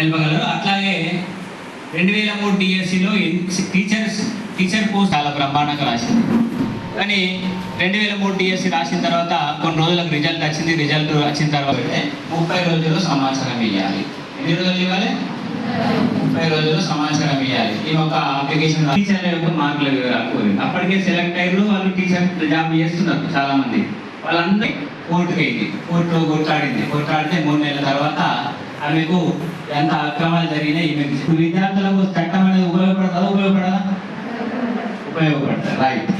తెలుపగలరు. అట్లాగే రెండు వేల మూడు డిఎస్సిలో టీచర్స్ టీచర్ పోస్ట్ చాలా బ్రహ్మాండంగా రాసింది. కానీ రెండు వేల మూడు డిఎస్సి రాసిన తర్వాత కొన్ని రోజులకు రిజల్ట్ వచ్చింది. రిజల్ట్ వచ్చిన తర్వాత ముప్పై రోజుల్లో సమాచారం ఇవ్వాలి ఎన్ని రోజులు ఇవ్వాలి? ముప్పై రోజుల్లో సమాచారం ఇవ్వాలి ఈ ఒక అప్లికేషన్ టీచర్ల యొక్క మార్కుల వివరాలు అప్పటికే సెలెక్ట్ అయ్యారు. వాళ్ళు టీచర్ జాబ్ చేస్తున్నారు చాలా మంది వాళ్ళందరూ కోర్టుకి అయింది కోర్టులో కొట్లాడింది. కొట్లాడితే మూడు నెలల తర్వాత ఆమెకు ఎంత అక్రమాలు జరిగినాయి ఈమెకు విద్యార్థులకు చట్టం అనేది ఉపయోగపడతా ఉపయోగపడదా? ఉపయోగపడతా రైట్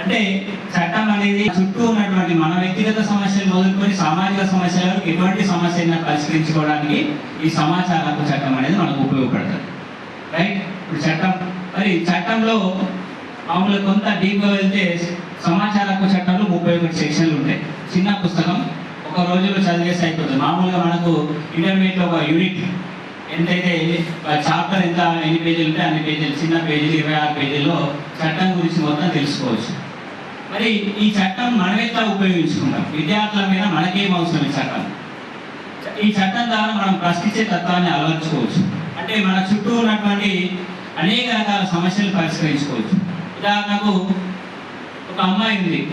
అంటే చట్టం అనేది చుట్టూ ఉన్నటువంటి మన వ్యక్తిగత సమస్యలు మొదలుకొని సామాజిక సమస్యలు ఎటువంటి సమస్యను పరిష్కరించుకోవడానికి ఈ సమాచార హక్కు చట్టం అనేది మనకు ఉపయోగపడుతుంది రైట్ ఇప్పుడు చట్టం మరి చట్టంలో మామూలుగా కొంత డీప్గా వెళ్తే సమాచార హక్కు చట్టంలో ముప్పై ఒకటి సెక్షన్లు ఉంటాయి. చిన్న పుస్తకం ఒక రోజులో చదివేసి అయిపోతుంది. మామూలుగా మనకు ఇంటర్మీడియట్లో ఒక యూనిట్ ఎంతైతే చాప్టర్ ఎంత ఎన్ని పేజీలు ఉంటే అన్ని పేజీలు చిన్న పేజీలు ఇరవై ఆరు పేజీల్లో చట్టం గురించి మొత్తం తెలుసుకోవచ్చు. మరి ఈ చట్టం మనం ఎట్లా ఉపయోగించుకుంటాం? విద్యార్థుల మీద మనకేం అవసరం ఈ చట్టం? ఈ చట్టం ద్వారా మనం ప్రశ్నించే తత్వాన్ని అలవర్చుకోవచ్చు. అంటే మన చుట్టూ ఉన్నటువంటి అనేక రకాల సమస్యలు పరిష్కరించుకోవచ్చు. ఉదాహరణకు ఒక అమ్మాయి ఉంది.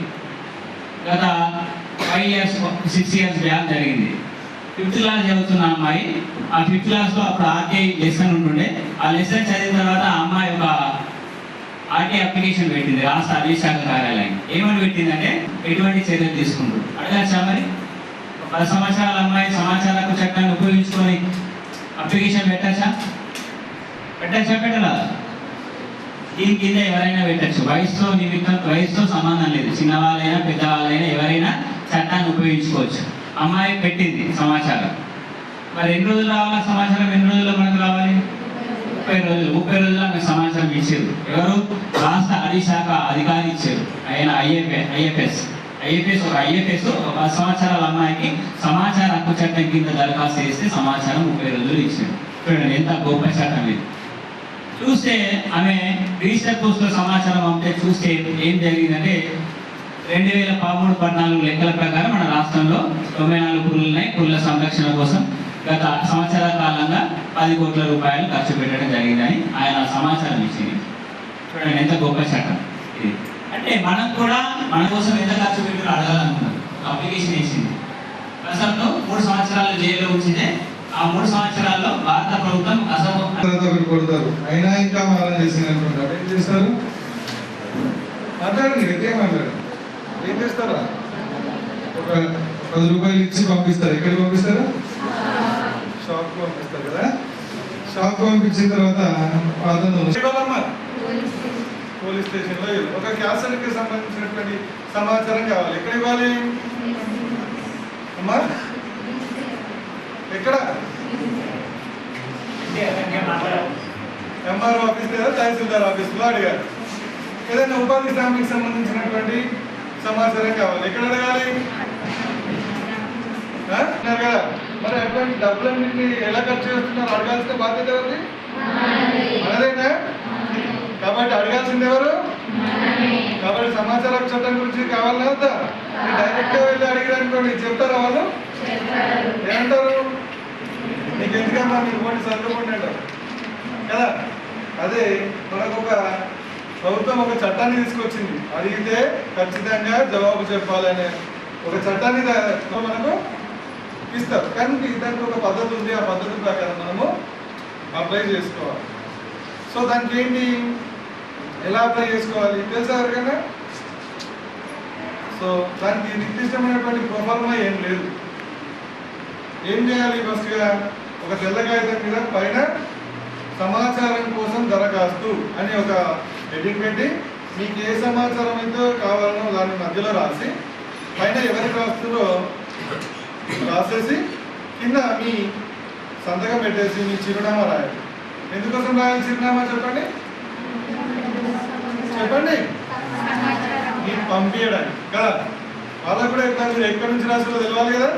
గత five years six years back జరిగింది. ఫిఫ్త్ క్లాస్ చదువుతున్న అమ్మాయి ఆ ఫిఫ్త్ క్లాస్లో అప్పుడు ఆర్టీఐ లెసన్ ఉంటుండే. ఆ లెసన్ చదివిన తర్వాత ఆ అమ్మాయి ఒక ఆర్టీఐ అప్లికేషన్ పెట్టింది రాష్ట్ర అధికార శాఖ కార్యాలయం. ఏమని పెట్టిందంటే ఎటువంటి చర్యలు తీసుకుంటారు అడగచ్చా మరి? పది సంవత్సరాల అమ్మాయి సమాచారకు చట్టాన్ని ఉపయోగించుకొని అప్లికేషన్ పెట్టచ్చా? పెట్టచ్చా పెట్టరా దీని కింద ఎవరైనా పెట్టచ్చు. వయసుతో నిమిత్తం వయసుతో సంబంధం లేదు. చిన్నవాళ్ళైనా పెద్దవాళ్ళైనా ఎవరైనా చట్టాన్ని ఉపయోగించుకోవచ్చు. అమ్మాయి పెట్టింది సమాచారం. మరి ఎన్ని రోజులు రావాలా సమాచారం? ఎన్ని రోజుల్లో మనకు రావాలి? ముప్పై రోజులు. ముప్పై రోజుల్లో ఆమె సమాచారం ఇచ్చారు ఎవరు? రాష్ట్ర అధిశాఖ శాఖ అధికారి ఇచ్చారు ఆయన ఐఎఫ్ఎస్ ఐఎఫ్ఎస్ ఐఎఫ్ఎస్ ఒక ఐఎఫ్ఎస్ ఒక సంవత్సరాల అమ్మాయికి సమాచార హక్కు చట్టం కింద దరఖాస్తు చేస్తే సమాచారం ముప్పై రోజులు ఇచ్చారు చూడండి ఎంత గొప్ప చట్టం ఇది. చూస్తే ఆమె రిజిస్టర్ పోస్ట్ సమాచారం అంటే చూస్తే ఏం జరిగిందంటే రెండు వేల పదమూడు పద్నాలుగు లెక్కల ప్రకారం మన రాష్ట్రంలో తొంభై నాలుగు పురులు ఉన్నాయి. పురుల సంరక్షణ కోసం గత సంవత్సరాల కాలంగా పది కోట్ల రూపాయలు ఖర్చు పెట్టడం జరిగిందని ఆయన సమాచారం ఇచ్చింది. చూడండి ఎంత గొప్ప చట్టం ఇది. అంటే మనం కూడా మన కోసం ఎంత ఖర్చు పెట్టారో అడగాలనుకున్నాం. అప్లికేషన్ వేసింది. ప్రస్తుతం మూడు సంవత్సరాలు జైల్లో ఉంచితే ఆ మూడు సంవత్సరాల్లో భారత ప్రభుత్వం అసలు కొడతారు. అయినా ఇంకా మారం చేసింది అనుకుంటారు ఏం చేస్తారు? మాట్లాడండి గట్టిగా మాట్లాడండి. ఏం చేస్తారా? ఒక పది రూపాయలు ఇచ్చి పంపిస్తారు. ఎక్కడికి పంపిస్తారు? షాప్ పంపిస్తారు కదా? షాప్ పంపించిన తర్వాత అతను పోలీస్ స్టేషన్. లో. ఒక క్యాన్సర్కి సంబంధించినటువంటి సమాచారం కావాలి. ఎక్కడ ఇవ్వాలి? అమ్మా. ఎక్కడ? ఎంఆర్ఓ ఆఫీస్ లేదా తహసీల్దార్ ఆఫీస్? లో అడిగారు ఏదైనా ఉపాధి హామీకి సంబంధించినటువంటి సమాచారం కావాలి. ఎక్కడ అడగాలి? కదా. మరి అటువంటి డబ్బులన్నింటినీ ఎలా ఖర్చు చేస్తున్నారు? అడగాల్సిన బాధ్యత ఎవరిది? మనదేనా? కాబట్టి అడగాల్సింది ఎవరు? కాబట్టి సమాచార చట్టం గురించి కావాలన్నా వద్దా? డైరెక్ట్గా వెళ్ళి అడిగారనుకోండి చెప్తారా వాళ్ళు? ఏమంటారు? నీకు ఎందుకమ్మా మీరు పోటీ చదువుకోండి అంటారు కదా? అదే మనకు ఒక ప్రభుత్వం ఒక చట్టాన్ని తీసుకొచ్చింది. అడిగితే ఖచ్చితంగా జవాబు చెప్పాలనే ఒక చట్టాన్ని మనకు ఇస్తారు. కానీ దానికి ఒక పద్ధతి ఉంది. ఆ పద్ధతి ప్రకారం మనము అప్లై చేసుకోవాలి. సో దానికి ఏంటి? ఎలా అప్లై చేసుకోవాలి? తెలుసా ఎవరికైనా? సో దానికి నిర్దిష్టమైనటువంటి ప్రొఫార్మా ఏం లేదు. ఏం చేయాలి ఫస్ట్గా ఒక తెల్ల కాగితం మీద పైన సమాచారం కోసం దరఖాస్తు అని ఒక హెడ్డింగ్ పెట్టి మీకు ఏ సమాచారం అయితే కావాలనో దాని మధ్యలో రాసి పైన ఎవరికి రాస్తుందో రాసేసి కింద మీ సంతకం పెట్టేసి మీ చిరునామా రాయాలి. ఎందుకోసం రాయాలి చిరునామా చెప్పండి? చెప్పండి. మీకు పంపించడానికి కదా? వాళ్ళకు కూడా ఎక్కడ మీరు ఎక్కడి నుంచి రాసారో తెలియాలి కదా.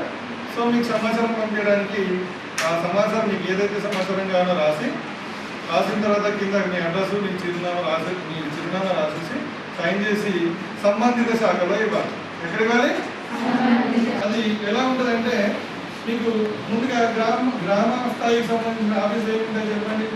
సో మీకు సమాచారం పంపించడానికి ఆ సమాచారం మీకు ఏదైతే సమాచారం కావాలో రాసి రాసిన తర్వాత కింద మీ అడ్రస్ మీ చిరునామా రాసి మీ చిరునామా రాసేసి సైన్ చేసి సంబంధిత శాఖలో ఇవ్వాలి. ఎక్కడ ఇవ్వాలి అది ఎలా ఉంటుందంటే మీకు ముందుగా గ్రామ గ్రామ స్థాయికి సంబంధించిన ఆఫీస్ ఏముంటాయి చెప్పండి.